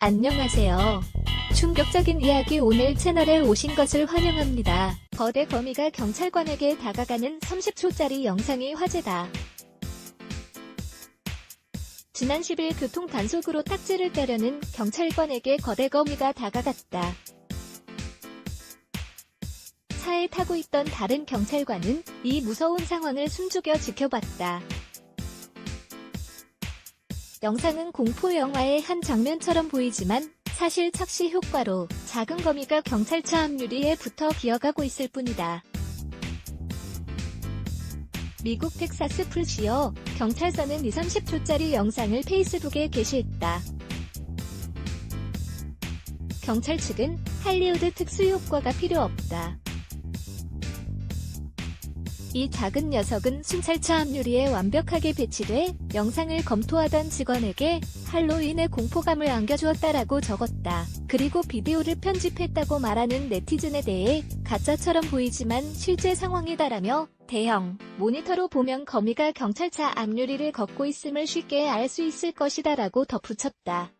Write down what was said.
안녕하세요. 충격적인 이야기 오늘 채널에 오신 것을 환영합니다. 거대 거미가 경찰관에게 다가가는 30초짜리 영상이 화제다. 지난 10일 교통 단속으로 딱지를 떼려는 경찰관에게 거대 거미가 다가갔다. 차에 타고 있던 다른 경찰관은 이 무서운 상황을 숨죽여 지켜봤다. 영상은 공포 영화의 한 장면처럼 보이지만 사실 착시 효과로 작은 거미가 경찰차 앞유리에 붙어 기어가고 있을 뿐이다. 미국 텍사스 풀시어 경찰서는 2, 30초짜리 영상을 페이스북에 게시했다. 경찰 측은 할리우드 특수 효과가 필요 없다. 이 작은 녀석은 순찰차 앞유리에 완벽하게 배치돼 영상을 검토하던 직원에게 할로윈의 공포감을 안겨주었다라고 적었다. 그리고 비디오를 편집했다고 말하는 네티즌에 대해 가짜처럼 보이지만 실제 상황이다라며 대형 모니터로 보면 거미가 경찰차 앞유리를 걷고 있음을 쉽게 알 수 있을 것이다라고 덧붙였다.